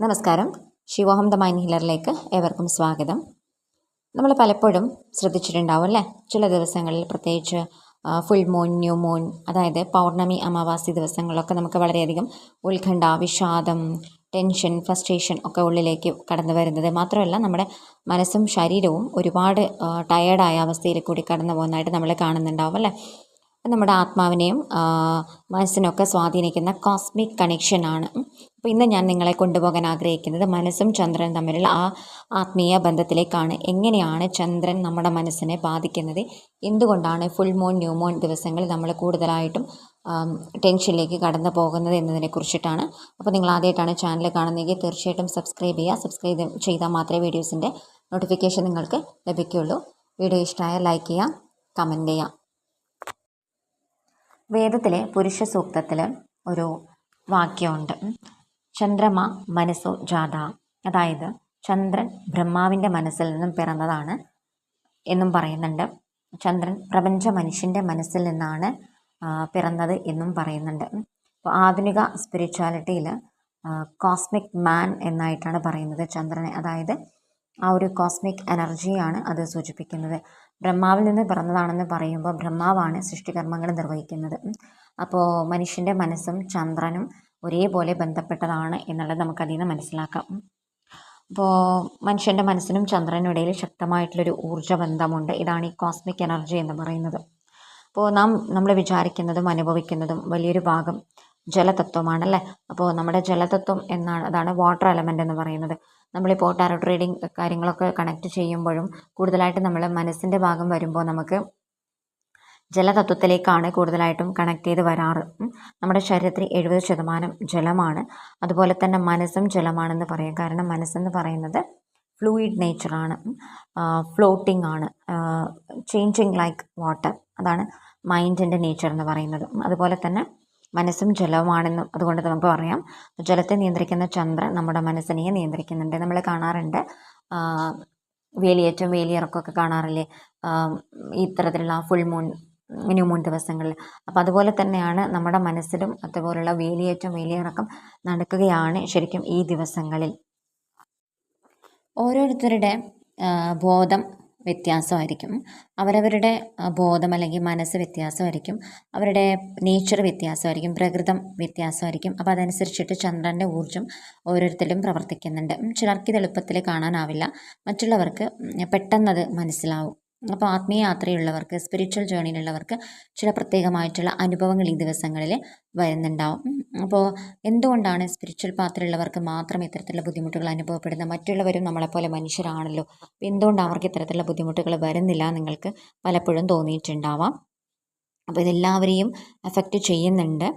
നമസ്കാരം. ശിവോഹം the mind ഹീലറിലേക്ക് ഏവർക്കും സ്വാഗതം. നമ്മൾ പലപ്പോഴും ശ്രദ്ധിച്ചിട്ടുണ്ടാവും അല്ലേ? ചില ദിവസങ്ങളിൽ പ്രത്യേകിച്ച് ഫുൾ മൂൺ ന്യൂ മൂൺ അതായത് പൗർണമി അമാവാസി ദിവസങ്ങളിലൊക്കെ നമുക്ക് വളരെയധികം ഉത്കണ്ഠ വിഷാദം ടെൻഷൻ ഫ്രസ്ട്രേഷൻ ഒക്കെ ഉള്ളിലേക്ക് കടന്നു വരുന്നത്. മാത്രമല്ല നമ്മുടെ മനസ്സും ശരീരവും ഒരുപാട് ടയേർഡായ അവസ്ഥയിൽ കൂടി കടന്നു പോകുന്നതായിട്ട് നമ്മൾ കാണുന്നുണ്ടാവും അല്ലേ? നമ്മുടെ ആത്മാവിനെയും മനസ്സിനൊക്കെ സ്വാധീനിക്കുന്ന കോസ്മിക് കണക്ഷനാണ് അപ്പോൾ ഇന്ന് ഞാൻ നിങ്ങളെ കൊണ്ടുപോകാൻ ആഗ്രഹിക്കുന്നത് മനസ്സും ചന്ദ്രനും തമ്മിലുള്ള ആ ആത്മീയ ബന്ധത്തിലേക്കാണ്. എങ്ങനെയാണ് ചന്ദ്രൻ നമ്മുടെ മനസ്സിനെ ബാധിക്കുന്നത്? എന്തുകൊണ്ടാണ് ഫുൾ മൂൺ ന്യൂ മൂൺ ദിവസങ്ങളിൽ നമ്മൾ കൂടുതലായിട്ടും ടെൻഷനിലേക്ക് കടന്നു പോകുന്നത് എന്നതിനെ കുറിച്ചിട്ടാണ്. അപ്പോൾ നിങ്ങൾ ആദ്യമായിട്ടാണ് ചാനൽ കാണുന്നതെങ്കിൽ തീർച്ചയായിട്ടും സബ്സ്ക്രൈബ് ചെയ്യുക. സബ്സ്ക്രൈബ് ചെയ്താൽ മാത്രമേ വീഡിയോസിന്റെ നോട്ടിഫിക്കേഷൻ നിങ്ങൾക്ക് ലഭിക്കുകയുള്ളൂ. വീഡിയോ ഇഷ്ടമായ ലൈക്ക് ചെയ്യുക കമന്റ് ചെയ്യുക. വേദത്തിലെ പുരുഷ സൂക്തത്തിൽ ഒരു വാക്യമുണ്ട്. ചന്ദ്രമ മനസ്സോ ജാത. അതായത് ചന്ദ്രൻ ബ്രഹ്മാവിന്റെ മനസ്സിൽ നിന്നും പിറന്നതാണ് എന്നും പറയുന്നുണ്ട്. ചന്ദ്രൻ പ്രപഞ്ച മനുഷ്യന്റെ മനസ്സിൽ നിന്നാണ് പിറന്നത് എന്നും പറയുന്നുണ്ട്. അപ്പോൾ ആധുനിക സ്പിരിച്വാലിറ്റിയിൽ കോസ്മിക് മാൻ എന്നായിട്ടാണ് പറയുന്നത് ചന്ദ്രനെ. അതായത് ആ ഒരു കോസ്മിക് എനർജിയാണ് അത് സൂചിപ്പിക്കുന്നത്. ബ്രഹ്മാവിൽ നിന്ന് പിറന്നതാണെന്ന് പറയുമ്പോൾ ബ്രഹ്മാവാണ് സൃഷ്ടികർമ്മങ്ങൾ നിർവഹിക്കുന്നത്. അപ്പോൾ മനുഷ്യന്റെ മനസ്സും ചന്ദ്രനും ഒരേപോലെ ബന്ധപ്പെട്ടതാണ് എന്നുള്ളത് നമുക്കതിൽ നിന്ന് മനസ്സിലാക്കാം. അപ്പോൾ മനുഷ്യന്റെ മനസ്സിനും ചന്ദ്രനും ഇടയിൽ ശക്തമായിട്ടുള്ളൊരു ഊർജ ബന്ധമുണ്ട് ഇതാണ് ഈ കോസ്മിക് എനർജി എന്ന് പറയുന്നത്. അപ്പോൾ നാം നമ്മൾ വിചാരിക്കുന്നതും അനുഭവിക്കുന്നതും വലിയൊരു ഭാഗം ജലതത്വമാണല്ലേ? അപ്പോൾ നമ്മുടെ ജലതത്വം എന്നാണ് അതാണ് വാട്ടർ എലമെന്റ് എന്ന് പറയുന്നത്. നമ്മളിപ്പോൾ ടാരോ ട്രേഡിംഗ് കാര്യങ്ങളൊക്കെ കണക്ട് ചെയ്യുമ്പോഴും കൂടുതലായിട്ട് നമ്മൾ മനസ്സിന്റെ ഭാഗം വരുമ്പോൾ നമുക്ക് ജലതത്വത്തിലേക്കാണ് കൂടുതലായിട്ടും കണക്ട് ചെയ്ത് വരാറ്. നമ്മുടെ ശരീരത്തിൽ എഴുപത് ശതമാനം ജലമാണ്. അതുപോലെ തന്നെ മനസ്സും ജലമാണെന്ന് പറയാം. കാരണം മനസ്സെന്ന് പറയുന്നത് ഫ്ലൂയിഡ് നേച്ചറാണ് ഫ്ലോട്ടിംഗ് ആണ്. ചേഞ്ചിങ് ലൈക്ക് വാട്ടർ അതാണ് മൈൻഡിന്റെ നേച്ചർ എന്ന് പറയുന്നത്. അതുപോലെ തന്നെ മനസ്സും ജലവുമാണെന്നും അതുകൊണ്ട് നമുക്ക് പറയാം. ജലത്തെ നിയന്ത്രിക്കുന്ന ചന്ദ്രൻ നമ്മുടെ മനസ്സിനെ നിയന്ത്രിക്കുന്നുണ്ട്. നമ്മൾ കാണാറുണ്ട് വേലിയേറ്റവും വേലിയേറ്റം വേലിയിറക്കമൊക്കെ കാണാറില്ലേ? ഇത്തരത്തിലുള്ള ഫുൾ മൂൺ ന്യൂ മൂൺ ദിവസങ്ങളിൽ. അപ്പോൾ അതുപോലെ തന്നെയാണ് നമ്മുടെ മനസ്സിലും അതുപോലുള്ള വേലിയേറ്റം വേലിയിറക്കം നടക്കുകയാണ് ശരിക്കും ഈ ദിവസങ്ങളിൽ. ഓരോരുത്തരുടെ ബോധം വ്യത്യാസമായിരിക്കും. അവരവരുടെ ബോധം അല്ലെങ്കിൽ മനസ്സ് വ്യത്യാസമായിരിക്കും. അവരുടെ നേച്ചർ വ്യത്യാസമായിരിക്കും. പ്രകൃതം വ്യത്യാസമായിരിക്കും. അപ്പോൾ അതനുസരിച്ചിട്ട് ചന്ദ്രന്റെ ഊർജം ഓരോരുത്തരിലും പ്രവർത്തിക്കുന്നുണ്ട്. ചിലർക്ക് ഇത് എളുപ്പത്തിൽ കാണാനാവില്ല. മറ്റുള്ളവർക്ക് പെട്ടെന്നത് മനസ്സിലാവും. അപ്പോൾ ആത്മീയ യാത്രയുള്ളവർക്ക് സ്പിരിച്വൽ ജേണിയിലുള്ളവർക്ക് ചില പ്രത്യേകമായിട്ടുള്ള അനുഭവങ്ങൾ ഈ ദിവസങ്ങളിൽ വരുന്നുണ്ടാവും. അപ്പോൾ എന്തുകൊണ്ടാണ് സ്പിരിച്വൽ പാത്രമുള്ളവർക്ക് മാത്രം ഇത്തരത്തിലുള്ള ബുദ്ധിമുട്ടുകൾ അനുഭവപ്പെടുന്നത്? മറ്റുള്ളവരും നമ്മളെപ്പോലെ മനുഷ്യരാണല്ലോ. അപ്പോൾ എന്തുകൊണ്ട് അവർക്ക് ഇത്തരത്തിലുള്ള ബുദ്ധിമുട്ടുകൾ വരുന്നില്ല നിങ്ങൾക്ക് പലപ്പോഴും തോന്നിയിട്ടുണ്ടാവാം. അപ്പോൾ ഇതെല്ലാവരെയും എഫക്റ്റ് ചെയ്യുന്നുണ്ട്.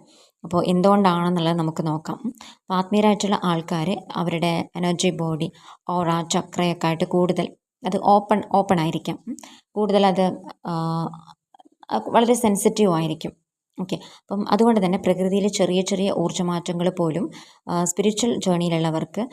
അപ്പോൾ എന്തുകൊണ്ടാണെന്നുള്ളത് നമുക്ക് നോക്കാം. അപ്പോൾ ആത്മീയരായിട്ടുള്ള ആൾക്കാർ അവരുടെ എനർജി ബോഡി ഓറ ചക്രയൊക്കെ ആയിട്ട് കൂടുതൽ അത് ഓപ്പൺ ഓപ്പൺ ആയിരിക്കാം കൂടുതൽ അത് വളരെ സെൻസിറ്റീവ് ആയിരിക്കും. ഓക്കെ. അപ്പം അതുകൊണ്ട് തന്നെ പ്രകൃതിയിലെ ചെറിയ ചെറിയ ഊർജമാറ്റങ്ങൾ പോലും സ്പിരിച്വൽ ജേണിയിലുള്ളവർക്ക്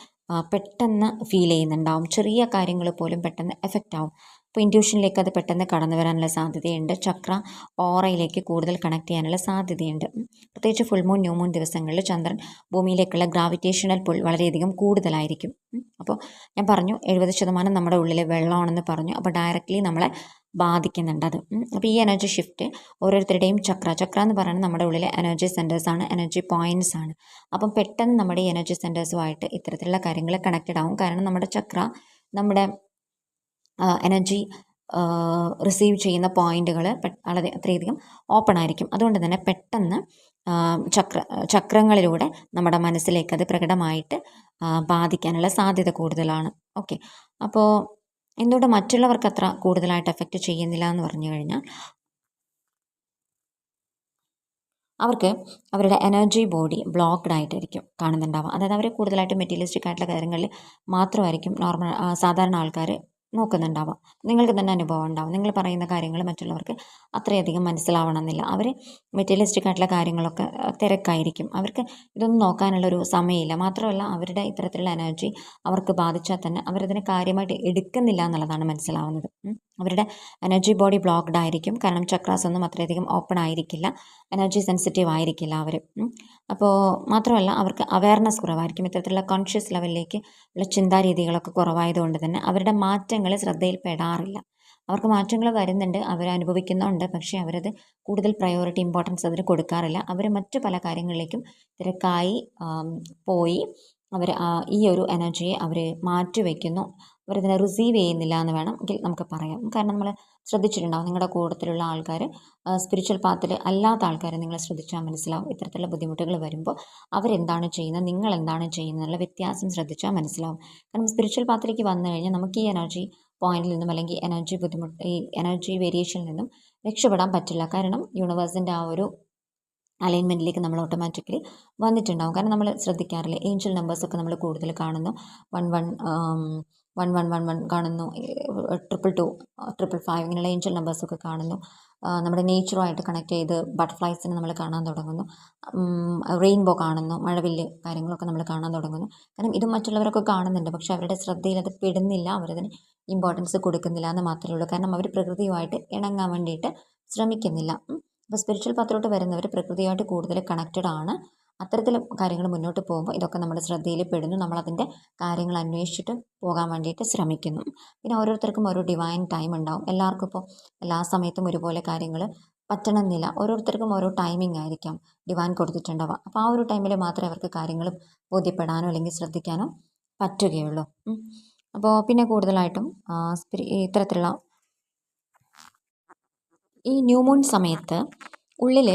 പെട്ടെന്ന് ഫീൽ ചെയ്യുന്നുണ്ടാവും. ചെറിയ കാര്യങ്ങൾ പോലും പെട്ടെന്ന് എഫക്റ്റ് ആവും. അപ്പോൾ ഇന്റ്യൂഷനിലേക്ക് അത് പെട്ടെന്ന് കടന്നു വരാനുള്ള സാധ്യതയുണ്ട്. ചക്ര ഓറയിലേക്ക് കൂടുതൽ കണക്ട് ചെയ്യാനുള്ള സാധ്യതയുണ്ട്. പ്രത്യേകിച്ച് ഫുൾ മൂൺ ന്യൂ മൂൺ ദിവസങ്ങളിൽ ചന്ദ്രൻ ഭൂമിയിലേക്കുള്ള ഗ്രാവിറ്റേഷണൽ പുൾ വളരെയധികം കൂടുതലായിരിക്കും. അപ്പോൾ ഞാൻ പറഞ്ഞു എഴുപത് ശതമാനം നമ്മുടെ ഉള്ളിലെ വെള്ളമാണെന്ന് പറഞ്ഞു. അപ്പോൾ ഡയറക്റ്റ്ലി നമ്മളെ ബാധിക്കുന്നുണ്ട് അത്. അപ്പോൾ ഈ എനർജി ഷിഫ്റ്റ് ഓരോരുത്തരുടെയും ചക്ര. ചക്ര എന്ന് പറയുന്നത് നമ്മുടെ ഉള്ളിലെ എനർജി സെന്റേഴ്സാണ് എനർജി പോയിന്റ്സ് ആണ്. അപ്പം പെട്ടെന്ന് നമ്മുടെ ഈ എനർജി സെന്റേഴ്സുമായിട്ട് ഇത്തരത്തിലുള്ള കാര്യങ്ങൾ കണക്റ്റഡ് ആവും. കാരണം നമ്മുടെ ചക്ര നമ്മുടെ എനർജി റിസീവ് ചെയ്യുന്ന പോയിന്റുകൾ വളരെ അത്രയധികം ഓപ്പൺ ആയിരിക്കും. അതുകൊണ്ട് തന്നെ പെട്ടെന്ന് ചക്ര ചക്രങ്ങളിലൂടെ നമ്മുടെ മനസ്സിലേക്ക് അത് പ്രകടമായിട്ട് ബാധിക്കാനുള്ള സാധ്യത കൂടുതലാണ്. ഓക്കെ അപ്പോൾ എന്തുകൊണ്ട് മറ്റുള്ളവർക്ക് അത്ര കൂടുതലായിട്ട് എഫക്റ്റ് ചെയ്യുന്നില്ല എന്ന് പറഞ്ഞു കഴിഞ്ഞാൽ അവർക്ക് അവരുടെ എനർജി ബോഡി ബ്ലോക്ക്ഡ് ആയിട്ടായിരിക്കും കാണുന്നുണ്ടാവുക. അതായത് അവർ കൂടുതലായിട്ട് മെറ്റീരിയലിസ്റ്റിക് ആയിട്ടുള്ള കാര്യങ്ങളിൽ മാത്രമായിരിക്കും നോർമൽ സാധാരണ ആൾക്കാർ നോക്കുന്നുണ്ടാവുക നിങ്ങൾക്ക് തന്നെ അനുഭവം ഉണ്ടാവും. നിങ്ങൾ പറയുന്ന കാര്യങ്ങൾ മറ്റുള്ളവർക്ക് അത്രയധികം മനസ്സിലാവണമെന്നില്ല. അവർ മെറ്റീരിയലിസ്റ്റിക് ആയിട്ടുള്ള കാര്യങ്ങളൊക്കെ തിരക്കായിരിക്കും. അവർക്ക് ഇതൊന്നും നോക്കാനുള്ള ഒരു സമയമില്ല. മാത്രമല്ല അവരുടെ ഇത്തരത്തിലുള്ള എനർജി അവർക്ക് ബാധിച്ചാൽ തന്നെ അവരതിനെ കാര്യമായിട്ട് എടുക്കുന്നില്ല എന്നുള്ളതാണ് മനസ്സിലാവുന്നത്. അവരുടെ എനർജി ബോഡി ബ്ലോക്ക്ഡ് ആയിരിക്കും. കാരണം ചക്രാസ് ഒന്നും അത്രയധികം ഓപ്പൺ ആയിരിക്കില്ല. എനർജി സെൻസിറ്റീവ് ആയിരിക്കില്ല അവർ അപ്പോൾ മാത്രമല്ല അവർക്ക് അവയർനെസ് കുറവായിരിക്കും. ഇത്തരത്തിലുള്ള കോൺഷ്യസ് ലെവലിലേക്ക് ഉള്ള ചിന്താരീതികളൊക്കെ കുറവായതുകൊണ്ട് തന്നെ അവരുടെ മാറ്റങ്ങൾ ശ്രദ്ധയിൽപ്പെടാറില്ല. അവർക്ക് മാറ്റങ്ങൾ വരുന്നുണ്ട് അവർ അനുഭവിക്കുന്നുണ്ട് പക്ഷേ അവരത് കൂടുതൽ പ്രയോറിറ്റി ഇമ്പോർട്ടൻസ് അതിന് കൊടുക്കാറില്ല. അവർ മറ്റു പല കാര്യങ്ങളിലേക്കും തിരക്കായി പോയി അവർ ഈ ഒരു എനർജിയെ അവർ മാറ്റി വയ്ക്കുന്നു അവരതിനെ റിസീവ് ചെയ്യുന്നില്ല എന്ന് വേണമെങ്കിൽ നമുക്ക് പറയാം. കാരണം നമ്മൾ ശ്രദ്ധിച്ചിട്ടുണ്ടാവും നിങ്ങളുടെ കൂട്ടത്തിലുള്ള ആൾക്കാർ സ്പിരിച്വൽ പാത്തിൽ അല്ലാത്ത ആൾക്കാരെ നിങ്ങൾ ശ്രദ്ധിച്ചാൽ മനസ്സിലാവും. ഇത്തരത്തിലുള്ള ബുദ്ധിമുട്ടുകൾ വരുമ്പോൾ അവരെന്താണ് ചെയ്യുന്നത് നിങ്ങൾ എന്താണ് ചെയ്യുന്നത് എന്നുള്ള വ്യത്യാസം ശ്രദ്ധിച്ചാൽ മനസ്സിലാവും. കാരണം സ്പിരിച്വൽ പാത്തിലേക്ക് വന്നു കഴിഞ്ഞാൽ നമുക്ക് ഈ എനർജി പോയിന്റിൽ നിന്നും അല്ലെങ്കിൽ എനർജി ബുദ്ധിമുട്ട് ഈ എനർജി വേരിയേഷനിൽ നിന്നും രക്ഷപ്പെടാൻ പറ്റില്ല. കാരണം യൂണിവേഴ്സിന്റെ ആ ഒരു അലൈൻമെന്റിലേക്ക് നമ്മൾ ഓട്ടോമാറ്റിക്കലി വന്നിട്ടുണ്ടാവും. കാരണം നമ്മൾ ശ്രദ്ധിക്കാറില്ല ഏഞ്ചൽ നമ്പേഴ്സൊക്കെ നമ്മൾ കൂടുതൽ കാണുന്നു. One one one one one one കാണുന്നു. ട്രിപ്പിൾ ടു ട്രിപ്പിൾ ഫൈവ് ഇങ്ങനെയുള്ള ഏഞ്ചൽ നമ്പേഴ്സൊക്കെ കാണുന്നു. നമ്മുടെ നേച്ചറുമായിട്ട് കണക്ട് ചെയ്ത് ബട്ടർഫ്ലൈസിനെ നമ്മൾ കാണാൻ തുടങ്ങുന്നു. റെയിൻബോ കാണുന്നു. മഴവില്ല് കാര്യങ്ങളൊക്കെ നമ്മൾ കാണാൻ തുടങ്ങുന്നു. കാരണം ഇത് മറ്റുള്ളവരൊക്കെ കാണുന്നുണ്ട്. പക്ഷെ അവരുടെ ശ്രദ്ധയിൽ അത് പെടുന്നില്ല. അവരതിന് ഇമ്പോർട്ടൻസ് കൊടുക്കുന്നില്ല എന്ന് മാത്രമേ ഉള്ളൂ. കാരണം അവർ പ്രകൃതിയുമായിട്ട് ഇണങ്ങാൻ വേണ്ടിയിട്ട് ശ്രമിക്കുന്നില്ല. അപ്പോൾ സ്പിരിച്വൽ പത്തിലോട്ട് വരുന്നവർ പ്രകൃതിയായിട്ട് കൂടുതൽ കണക്റ്റഡ് ആണ്. അത്തരത്തിൽ കാര്യങ്ങൾ മുന്നോട്ട് പോകുമ്പോൾ ഇതൊക്കെ നമ്മുടെ ശ്രദ്ധയിൽ പെടുന്നു നമ്മളതിന്റെ കാര്യങ്ങൾ അന്വേഷിച്ചിട്ട് പോകാൻ വേണ്ടിയിട്ട് ശ്രമിക്കുന്നു. പിന്നെ ഓരോരുത്തർക്കും ഓരോ ഡിവൈൻ ടൈം ഉണ്ടാവും. എല്ലാവർക്കും ഇപ്പോൾ എല്ലാ സമയത്തും ഒരുപോലെ കാര്യങ്ങൾ പറ്റണമെന്നില്ല. ഓരോരുത്തർക്കും ഓരോ ടൈമിംഗ് ആയിരിക്കാം ഡിവൈൻ കൊടുത്തിട്ടുണ്ടാവുക. അപ്പോൾ ആ ഒരു ടൈമിൽ മാത്രമേ അവർക്ക് കാര്യങ്ങൾ ബോധ്യപ്പെടാനോ അല്ലെങ്കിൽ ശ്രദ്ധിക്കാനോ പറ്റുകയുള്ളൂ. അപ്പോൾ പിന്നെ കൂടുതലായിട്ടും ഇത്തരത്തിലുള്ള ഈ ന്യൂ മൂൺ സമയത്ത് ഉള്ളിൽ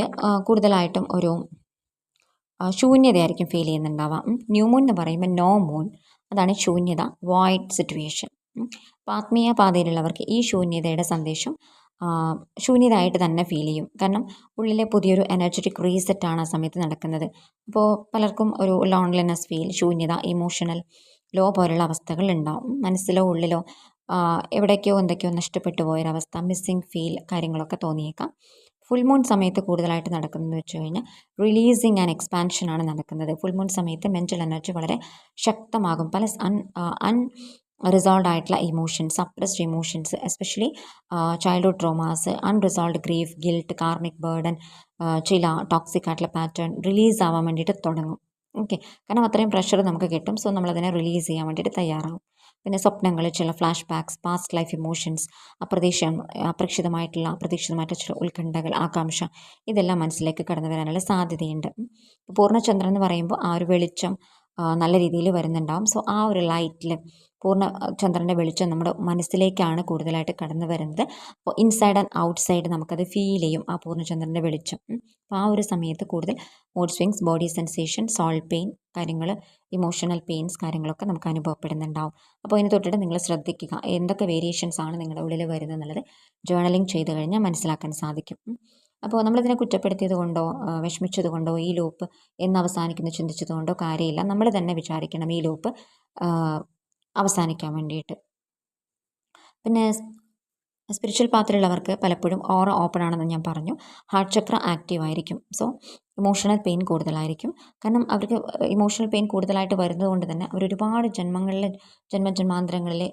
കൂടുതലായിട്ടും ഒരു ശൂന്യതയായിരിക്കും ഫീൽ ചെയ്യുന്നുണ്ടാവുക. ന്യൂ മൂൺ എന്ന് പറയുമ്പോൾ നോ മൂൺ അതാണ് ശൂന്യത വോയിഡ് സിറ്റുവേഷൻ അപ്പോൾ ആത്മീയ പാതയിലുള്ളവർക്ക് ഈ ശൂന്യതയുടെ സന്ദേശം ശൂന്യതായിട്ട് തന്നെ ഫീൽ ചെയ്യും. കാരണം ഉള്ളിലെ പുതിയൊരു എനർജറ്റിക് റീസെറ്റാണ് ആ സമയത്ത് നടക്കുന്നത്. അപ്പോൾ പലർക്കും ഒരു ലോൺലിനെസ് ഫീൽ ശൂന്യത ഇമോഷണൽ ലോ പോലുള്ള അവസ്ഥകൾ ഉണ്ടാവും. മനസ്സിലോ ഉള്ളിലോ എവിടേക്കോ എന്തൊക്കെയോ നഷ്ടപ്പെട്ടു പോയൊരവസ്ഥ മിസ്സിങ് ഫീൽ കാര്യങ്ങളൊക്കെ തോന്നിയേക്കാം. ഫുൾ മൂൺ സമയത്ത് കൂടുതലായിട്ട് നടക്കുന്നത് വെച്ച് കഴിഞ്ഞാൽ റിലീസിങ് ആൻഡ് എക്സ്പാൻഷനാണ് നടക്കുന്നത്. ഫുൾ മൂൺ സമയത്ത് മെന്റൽ എനർജി വളരെ ശക്തമാകും. പല അൺ അൺ റിസോൾവ് ആയിട്ടുള്ള emotions suppressed emotions especially childhood traumas unresolved grief guilt karmic burden ചില ടോക്സിക് ആയിട്ടുള്ള പാറ്റേൺ റിലീസ് ആവാൻ വേണ്ടിയിട്ട് തുടങ്ങും. ഓക്കെ കാരണം അത്രയും പ്രഷർ നമുക്ക് കിട്ടും. സോ നമ്മളതിനെ റിലീസ് ചെയ്യാൻ വേണ്ടിയിട്ട് തയ്യാറാവും. പിന്നെ സ്വപ്നങ്ങളിൽ ചില flashbacks past life emotions അപ്രതീക്ഷ അപ്രതീക്ഷിതമായിട്ടുള്ള അപ്രതീക്ഷിതമായിട്ടുള്ള ചില ഉത്കണ്ഠകൾ ആകാംക്ഷ ഇതെല്ലാം മനസ്സിലേക്ക് കടന്നു വരാനുള്ള സാധ്യതയുണ്ട് പൂർണചന്ദ്രൻ എന്ന് പറയുമ്പോൾ ആ ഒരു വെളിച്ചം നല്ല രീതിയിൽ വരുന്നുണ്ടാവും. സോ ആ ഒരു ലൈറ്റിൽ പൂർണ ചന്ദ്രന്റെ വെളിച്ചം നമ്മുടെ മനസ്സിലേക്കാണ് കൂടുതലായിട്ട് കടന്നു വരുന്നത്. അപ്പോൾ ഇൻസൈഡ് ആൻഡ് ഔട്ട് സൈഡ് നമുക്കത് ഫീൽ ചെയ്യും ആ പൂർണചന്ദ്രന്റെ വെളിച്ചം. അപ്പോൾ ആ ഒരു സമയത്ത് കൂടുതൽ mood swings body sensation soul pain കാര്യങ്ങൾ ഇമോഷണൽ പെയിൻസ് കാര്യങ്ങളൊക്കെ നമുക്ക് അനുഭവപ്പെടുന്നുണ്ടാവും. അപ്പോൾ അതിന് തൊട്ടിട്ട് നിങ്ങൾ ശ്രദ്ധിക്കുക എന്തൊക്കെ വേരിയേഷൻസ് ആണ് നിങ്ങളുടെ ഉള്ളിൽ വരുന്നത് എന്നുള്ളത് ജേർണലിംഗ് ചെയ്ത് കഴിഞ്ഞാൽ മനസ്സിലാക്കാൻ സാധിക്കും. അപ്പോൾ നമ്മളിതിനെ കുറ്റപ്പെടുത്തിയത് കൊണ്ടോ വിഷമിച്ചത് കൊണ്ടോ ഈ ലൂപ്പ് എന്ന് അവസാനിക്കുന്നു ചിന്തിച്ചത് കൊണ്ടോ കാര്യമില്ല. നമ്മൾ തന്നെ വിചാരിക്കണം ഈ ലൂപ്പ് അവസാനിക്കാൻ വേണ്ടിയിട്ട്. പിന്നെ സ്പിരിച്വൽ പാത്തിലുള്ളവർക്ക് പലപ്പോഴും ഓറ ഓപ്പൺ ആണെന്ന് ഞാൻ പറഞ്ഞു. ഹാർട്ട് ചക്ര ആക്റ്റീവ് ആയിരിക്കും. സോ ഇമോഷണൽ പെയിൻ കൂടുതലായിരിക്കും. കാരണം അവർക്ക് ഇമോഷണൽ പെയിൻ കൂടുതലായിട്ട് വരുന്നത് കൊണ്ട് തന്നെ അവർ ഒരുപാട് ജന്മങ്ങളിൽ ജന്മജന്മാന്തരങ്ങളിൽ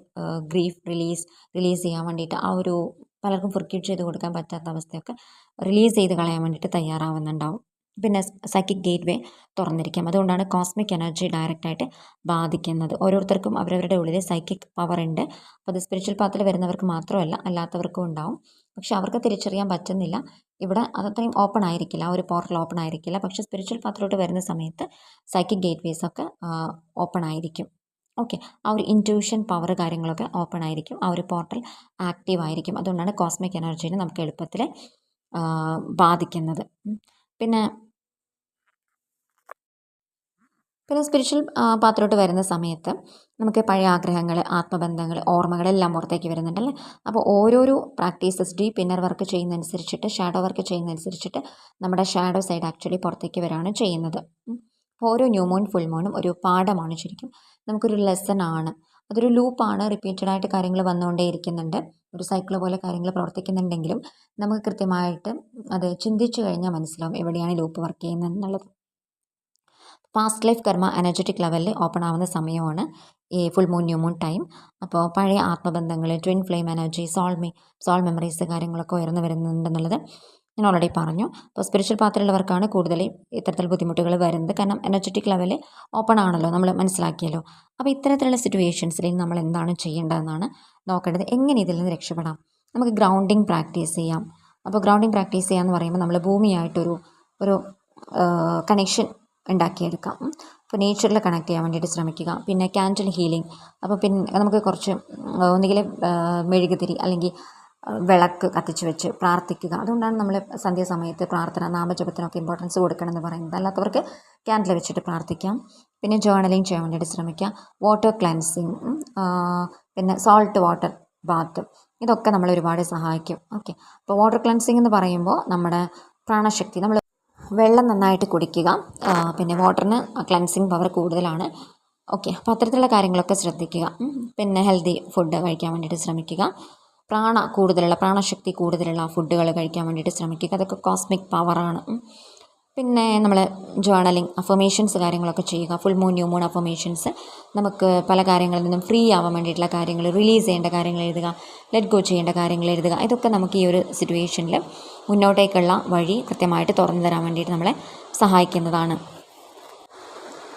ഗ്രീഫ് റിലീസ് റിലീസ് ചെയ്യാൻ വേണ്ടിയിട്ട് ആ ഒരു പലർക്കും ഫുർക്യൂട്ട് ചെയ്ത് കൊടുക്കാൻ പറ്റാത്ത അവസ്ഥയൊക്കെ റിലീസ് ചെയ്ത് കളയാൻ വേണ്ടിയിട്ട് തയ്യാറാവുന്നുണ്ടാവും. പിന്നെ സൈക്കിക് ഗേറ്റ് വേ തുറന്നിരിക്കും. അതുകൊണ്ടാണ് കോസ്മിക് എനർജി ഡയറക്റ്റായിട്ട് ബാധിക്കുന്നത്. ഓരോരുത്തർക്കും അവരവരുടെ ഉള്ളിൽ സൈക്കിക് പവർ ഉണ്ട്. അപ്പോൾ അത് സ്പിരിച്വൽ പാത്തിൽ വരുന്നവർക്ക് മാത്രമല്ല അല്ലാത്തവർക്കും ഉണ്ടാവും. പക്ഷെ അവർക്ക് തിരിച്ചറിയാൻ പറ്റുന്നില്ല. ഇവിടെ അതത്രയും ഓപ്പൺ ആയിരിക്കില്ല. ആ ഒരു പോർട്ടൽ ഓപ്പൺ ആയിരിക്കില്ല. പക്ഷേ സ്പിരിച്വൽ പാത്തിലോട്ട് വരുന്ന സമയത്ത് സൈക്കിക് ഗേറ്റ് വേസ് ഒക്കെ ഓപ്പൺ ആയിരിക്കും. ഓക്കെ ആ ഒരു ഇന്റ്യൂഷൻ പവർ കാര്യങ്ങളൊക്കെ ഓപ്പൺ ആയിരിക്കും. ആ ഒരു പോർട്ടൽ ആക്റ്റീവ് ആയിരിക്കും. അതുകൊണ്ടാണ് കോസ്മിക് എനർജീനെ നമുക്ക് എളുപ്പത്തിൽ ബാധിക്കുന്നത്. പിന്നെ പിന്നെ സ്പിരിച്വൽ പാത്രത്തോട്ട് വരുന്ന സമയത്ത് നമുക്ക് പഴയ ആഗ്രഹങ്ങൾ ആത്മബന്ധങ്ങൾ ഓർമ്മകളെല്ലാം പുറത്തേക്ക് വരുന്നുണ്ടല്ലേ? അപ്പോൾ ഓരോരോ പ്രാക്ടീസസ് ഡീപ്പ് ഇന്നർ വർക്ക് ചെയ്യുന്നതനുസരിച്ചിട്ട് ഷാഡോ വർക്ക് ചെയ്യുന്നതനുസരിച്ചിട്ട് നമ്മുടെ ഷാഡോ സൈഡ് ആക്ച്വലി പുറത്തേക്ക് വരികയാണ് ചെയ്യുന്നത്. ഓരോ ന്യൂമോൺ ഫുൾ മൂണും ഒരു പാഠമാണ് ശരിക്കും. നമുക്കൊരു ലെസൺ ആണ്. അതൊരു ലൂപ്പാണ് റിപ്പീറ്റഡ് ആയിട്ട് കാര്യങ്ങൾ വന്നുകൊണ്ടേ ഇരിക്കുന്നുണ്ട്. ഒരു സൈക്കിൾ പോലെ കാര്യങ്ങൾ പ്രവർത്തിക്കുന്നുണ്ടെങ്കിലും നമുക്ക് കൃത്യമായിട്ട് അത് ചിന്തിച്ചു കഴിഞ്ഞാൽ മനസ്സിലാവും എവിടെയാണ് ലൂപ്പ് വർക്ക് ചെയ്യുന്നത് എന്നുള്ളത് പാസ്റ്റ് ലൈഫ് കർമ്മ എനർജറ്റിക് ലെവലിൽ ഓപ്പൺ ആവുന്ന സമയമാണ്. ഈ full moon new moon time അപ്പോൾ പഴയ ആത്മബന്ധങ്ങൾ twin flame energy soul me soul memories കാര്യങ്ങളൊക്കെ ഉയർന്നു വരുന്നുണ്ടെന്നുള്ളത് ഞാൻ ഓൾറെഡി പറഞ്ഞു. അപ്പോൾ സ്പിരിച്വൽ പാത്തിലുള്ളവർക്കാണ് കൂടുതൽ ഇത്തരത്തിൽ ബുദ്ധിമുട്ടുകൾ വരുന്നത്. കാരണം എനർജറ്റിക് ലെവൽ ഓപ്പൺ ആണല്ലോ നമ്മൾ മനസ്സിലാക്കിയല്ലോ. അപ്പോൾ ഇത്തരത്തിലുള്ള സിറ്റുവേഷൻസിൽ നമ്മൾ എന്താണ് ചെയ്യേണ്ടതെന്നാണ് നോക്കേണ്ടത്. എങ്ങനെ ഇതിൽ നിന്ന് രക്ഷപ്പെടാം? നമുക്ക് ഗ്രൗണ്ടിങ് പ്രാക്ടീസ് ചെയ്യാം. അപ്പോൾ ഗ്രൗണ്ടിങ് പ്രാക്ടീസ് ചെയ്യാമെന്ന് പറയുമ്പോൾ നമ്മൾ ഭൂമിയായിട്ടൊരു ഒരു കണക്ഷൻ ഉണ്ടാക്കിയെടുക്കാം. അപ്പോൾ നേച്ചറിൽ കണക്ട് ചെയ്യാൻ വേണ്ടിയിട്ട് ശ്രമിക്കുക. പിന്നെ ക്യാൻഡിൽ ഹീലിംഗ് അപ്പോൾ പിന്നെ നമുക്ക് കുറച്ച് ഒന്നുകിൽ മെഴുകുതിരി അല്ലെങ്കിൽ വിളക്ക് കത്തിച്ച് വെച്ച് പ്രാർത്ഥിക്കുക. അതുകൊണ്ടാണ് നമ്മൾ സന്ധ്യാസമയത്ത് പ്രാർത്ഥന നാമജപത്തിനൊക്കെ ഇമ്പോർട്ടൻസ് കൊടുക്കണം എന്ന് പറയുന്നത്. അല്ലാത്തവർക്ക് ക്യാൻഡിൽ വെച്ചിട്ട് പ്രാർത്ഥിക്കാം. പിന്നെ ജേർണലിങ് ചെയ്യാൻ വേണ്ടിയിട്ട് ശ്രമിക്കുക വാട്ടർ ക്ലൻസിങ് പിന്നെ സോൾട്ട് വാട്ടർ ബാത്ത് ഇതൊക്കെ നമ്മളെ ഒരുപാട് സഹായിക്കും. ഓക്കെ അപ്പോൾ വാട്ടർ ക്ലൻസിങ് എന്ന് പറയുമ്പോൾ നമ്മുടെ പ്രാണശക്തി നമ്മൾ വെള്ളം നന്നായിട്ട് കുടിക്കുക. പിന്നെ വാട്ടറിന് ക്ലൻസിങ് പവർ കൂടുതലാണ്. ഓക്കെ അപ്പോൾ അത്തരത്തിലുള്ള കാര്യങ്ങളൊക്കെ ശ്രദ്ധിക്കുക. പിന്നെ ഹെൽത്തി ഫുഡ് കഴിക്കാൻ വേണ്ടിയിട്ട് ശ്രമിക്കുക. പ്രാണ കൂടുതലുള്ള പ്രാണശക്തി കൂടുതലുള്ള ഫുഡുകൾ കഴിക്കാൻ വേണ്ടിയിട്ട് ശ്രമിക്കുക. അതൊക്കെ കോസ്മിക് പവറാണ് പിന്നെ നമ്മൾ ജേണലിങ് അഫർമേഷൻസ് കാര്യങ്ങളൊക്കെ ചെയ്യുക. Full moon new moon affirmations നമുക്ക് പല കാര്യങ്ങളിൽ നിന്നും ഫ്രീ ആവാൻ വേണ്ടിയിട്ടുള്ള കാര്യങ്ങൾ റിലീസ് ചെയ്യേണ്ട കാര്യങ്ങൾ എഴുതുക ലെറ്റ് ഗോ ചെയ്യേണ്ട കാര്യങ്ങൾ എഴുതുക. ഇതൊക്കെ നമുക്ക് ഈ ഒരു സിറ്റുവേഷനിൽ മുന്നോട്ടേക്കുള്ള വഴി കൃത്യമായിട്ട് തുറന്നു തരാൻ വേണ്ടിയിട്ട് നമ്മളെ സഹായിക്കുന്നതാണ്.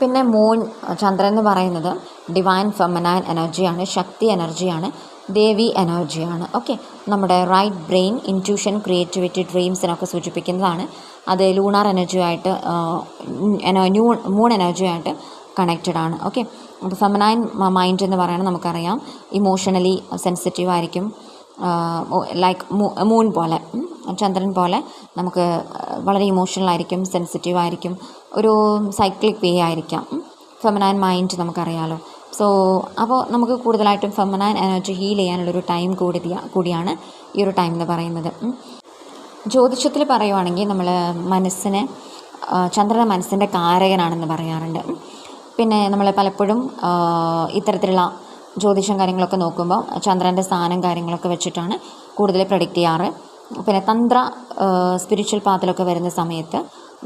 പിന്നെ മൂൺ ചന്ദ്രൻ എന്ന് പറയുന്നത് ഡിവൈൻ ഫെമനൈൻ എനർജിയാണ് ശക്തി എനർജിയാണ് ദേവി എനർജിയാണ് ഓക്കെ നമ്മുടെ റൈറ്റ് ബ്രെയിൻ ഇന്റ്യൂഷൻ ക്രിയേറ്റിവിറ്റി ഡ്രീംസിനൊക്കെ സൂചിപ്പിക്കുന്നതാണ്. അത് ലൂണാർ എനർജിയായിട്ട് ന്യൂ മൂൺ എനർജിയായിട്ട് കണക്റ്റഡ് ആണ്. ഓക്കെ അപ്പോൾ ഫെമനൈൻ മൈൻഡ് എന്ന് പറയുന്നത് നമുക്കറിയാം. ഇമോഷണലി സെൻസിറ്റീവ് ആയിരിക്കും. ലൈക്ക് മൂൺ പോലെ ചന്ദ്രൻ പോലെ നമുക്ക് വളരെ ഇമോഷണൽ ആയിരിക്കും സെൻസിറ്റീവ് ആയിരിക്കും. ഒരു സൈക്ലിക് വേ ആയിരിക്കാം. ഫെമനൈൻ മൈൻഡ് നമുക്കറിയാലോ. സോ അപ്പോൾ നമുക്ക് കൂടുതലായിട്ടും ഫെമനൈൻ എനർജി ഹീൽ ചെയ്യാനുള്ളൊരു ടൈം കൂടി കൂടിയാണ് ഈ ഒരു ടൈം എന്ന് പറയുന്നത്. ജ്യോതിഷത്തിൽ പറയുവാണെങ്കിൽ നമ്മൾ മനസ്സിനെ ആ, ചന്ദ്രൻ മനസ്സിന്റെ കാരകനാണെന്ന് പറയാറുണ്ട്. പിന്നെ നമ്മൾ പലപ്പോഴും ഇത്തരത്തിലുള്ള ജ്യോതിഷം കാര്യങ്ങളൊക്കെ നോക്കുമ്പോൾ ചന്ദ്രന്റെ സ്ഥാനം കാര്യങ്ങളൊക്കെ വെച്ചിട്ടാണ് കൂടുതൽ പ്രഡിക്റ്റ് ചെയ്യാറ്. പിന്നെ തന്ത്ര സ്പിരിച്വൽ പാത്തിലൊക്കെ വരുന്ന സമയത്ത്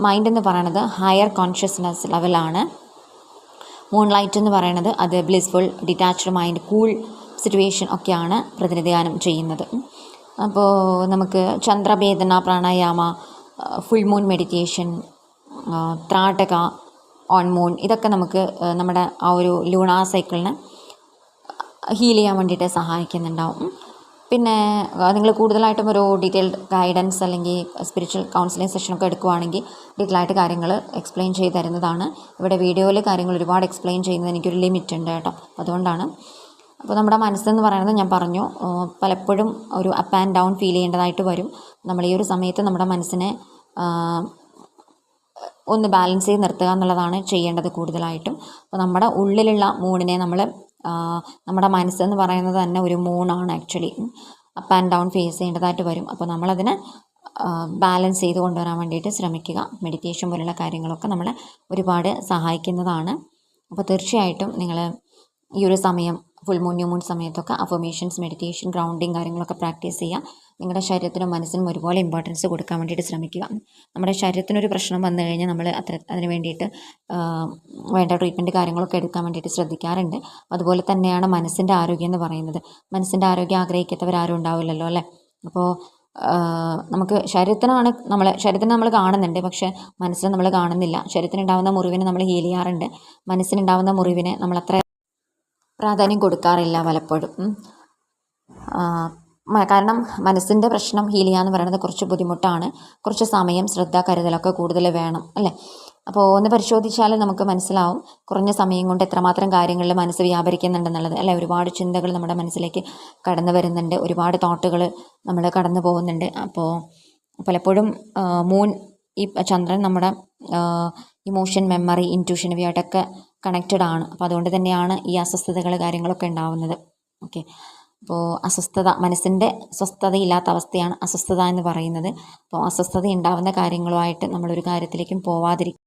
മൈൻഡ് എന്ന് പറയുന്നത് ഹയർ കോൺഷ്യസ്നെസ് ലെവലാണ് മൂൺ ലൈറ്റ് എന്ന് പറയുന്നത് അത് blissful detached mind cool situation ഒക്കെയാണ് പ്രതിനിധാനം ചെയ്യുന്നത്. അപ്പോൾ നമുക്ക് Chandrabhedana pranayama full moon meditation trataka on moon ഇതൊക്കെ നമുക്ക് നമ്മുടെ ആ ഒരു ലൂണാ സൈക്കിളിനെ ഹീൽ ചെയ്യാൻ വേണ്ടിയിട്ട് സഹായിക്കുന്നുണ്ടാവും. പിന്നെ നിങ്ങൾ കൂടുതലായിട്ടും ഒരു ഡീറ്റെയിൽഡ് ഗൈഡൻസ് അല്ലെങ്കിൽ സ്പിരിച്വൽ കൗൺസിലിംഗ് സെഷനൊക്കെ എടുക്കുവാണെങ്കിൽ ഡീറ്റെയിൽ ആയിട്ട് കാര്യങ്ങൾ എക്സ്പ്ലെയിൻ ചെയ്ത് തരുന്നതാണ്. ഇവിടെ വീഡിയോയിൽ കാര്യങ്ങൾ ഒരുപാട് എക്സ്പ്ലെയിൻ ചെയ്യുന്നത് എനിക്കൊരു ലിമിറ്റ് ഉണ്ട് കേട്ടോ. അതുകൊണ്ടാണ്. അപ്പോൾ നമ്മുടെ മനസ്സെന്ന് പറയുന്നത് ഞാൻ പറഞ്ഞു പലപ്പോഴും ഒരു അപ്പ് ആൻഡ് ഡൗൺ ഫീൽ ചെയ്യേണ്ടതായിട്ട് വരും. നമ്മൾ ഈ ഒരു സമയത്ത് നമ്മുടെ മനസ്സിനെ ഒന്ന് ബാലൻസ് ചെയ്ത് നിർത്തുക എന്നുള്ളതാണ് ചെയ്യേണ്ടത് കൂടുതലായിട്ടും. അപ്പോൾ നമ്മുടെ ഉള്ളിലുള്ള മൂണിനെ നമ്മൾ നമ്മുടെ മനസ്സെന്ന് പറയുന്നത് തന്നെ ഒരു മൂണാണ് actually up and down phase ചെയ്യേണ്ടതായിട്ട് വരും. അപ്പോൾ നമ്മളതിനെ ബാലൻസ് ചെയ്ത് കൊണ്ടുവരാൻ വേണ്ടിയിട്ട് ശ്രമിക്കുക. മെഡിറ്റേഷൻ പോലുള്ള കാര്യങ്ങളൊക്കെ നമ്മളെ ഒരുപാട് സഹായിക്കുന്നതാണ്. അപ്പോൾ തീർച്ചയായിട്ടും നിങ്ങൾ ഈ ഒരു സമയം ഫുൾ മൂൺ ന്യൂ മൂൺ സമയത്തൊക്കെ അഫർമേഷൻസ് മെഡിറ്റേഷൻ ഗ്രൗണ്ടിങ് കാര്യങ്ങളൊക്കെ പ്രാക്ടീസ് ചെയ്യുക. നിങ്ങളുടെ ശരീരത്തിനും മനസ്സിനും ഒരുപോലെ ഇമ്പോർട്ടൻസ് കൊടുക്കാൻ വേണ്ടിയിട്ട് ശ്രമിക്കുക. നമ്മുടെ ശരീരത്തിനൊരു പ്രശ്നം വന്നു കഴിഞ്ഞാൽ നമ്മൾ അത്ര അതിന് വേണ്ടിയിട്ട് വേണ്ട ട്രീറ്റ്മെന്റ് കാര്യങ്ങളൊക്കെ എടുക്കാൻ വേണ്ടിയിട്ട് ശ്രദ്ധിക്കാറുണ്ട്. അതുപോലെ തന്നെയാണ് മനസ്സിന്റെ ആരോഗ്യം എന്ന് പറയുന്നത്. മനസ്സിന്റെ ആരോഗ്യം ആഗ്രഹിക്കാത്തവരാരും ഉണ്ടാവില്ലല്ലോ അല്ലേ? അപ്പോൾ നമുക്ക് ശരീരത്തിനാണ് നമ്മൾ ശരീരത്തിന് നമ്മൾ കാണുന്നുണ്ട് പക്ഷേ മനസ്സിന് നമ്മൾ കാണുന്നില്ല. ശരീരത്തിനുണ്ടാകുന്ന മുറിവിനെ നമ്മൾ ഹീൽ ചെയ്യാറുണ്ട്. മനസ്സിനുണ്ടാകുന്ന മുറിവിനെ നമ്മൾ അത്ര പ്രാധാന്യം കൊടുക്കാറില്ല പലപ്പോഴും. കാരണം മനസ്സിന്റെ പ്രശ്നം ഹീൽ ചെയ്യാന്ന് പറയുന്നത് കുറച്ച് ബുദ്ധിമുട്ടാണ്. കുറച്ച് സമയം ശ്രദ്ധ കരുതലൊക്കെ കൂടുതൽ വേണം അല്ലേ? അപ്പോൾ ഒന്ന് പരിശോധിച്ചാൽ നമുക്ക് മനസ്സിലാവും കുറഞ്ഞ സമയം കൊണ്ട് എത്രമാത്രം കാര്യങ്ങളിൽ മനസ്സ് വ്യാപരിക്കുന്നുണ്ടെന്നുള്ളത് അല്ലെ? ഒരുപാട് ചിന്തകൾ നമ്മുടെ മനസ്സിലേക്ക് കടന്നു വരുന്നുണ്ട്. ഒരുപാട് തോട്ടുകൾ നമ്മൾ കടന്നു പോകുന്നുണ്ട്. അപ്പോൾ പലപ്പോഴും മൂൺ ഈ ചന്ദ്രൻ നമ്മുടെ ഇമോഷൻ മെമ്മറി ഇന്റ്യൂഷൻ ഇവയായിട്ടൊക്കെ കണക്റ്റഡ് ആണ്. അപ്പോൾ അതുകൊണ്ട് തന്നെയാണ് ഈ അസ്വസ്ഥതകൾ കാര്യങ്ങളൊക്കെ ഉണ്ടാവുന്നത്. ഓക്കെ അപ്പോൾ അസ്വസ്ഥത മനസ്സിന്റെ സ്വസ്ഥതയില്ലാത്ത അവസ്ഥയാണ് അസ്വസ്ഥത എന്ന് പറയുന്നത്. അപ്പോൾ അസ്വസ്ഥത ഉണ്ടാവുന്ന കാര്യങ്ങളുമായിട്ട് നമ്മളൊരു കാര്യത്തിലേക്കും പോവാതിരിക്കുക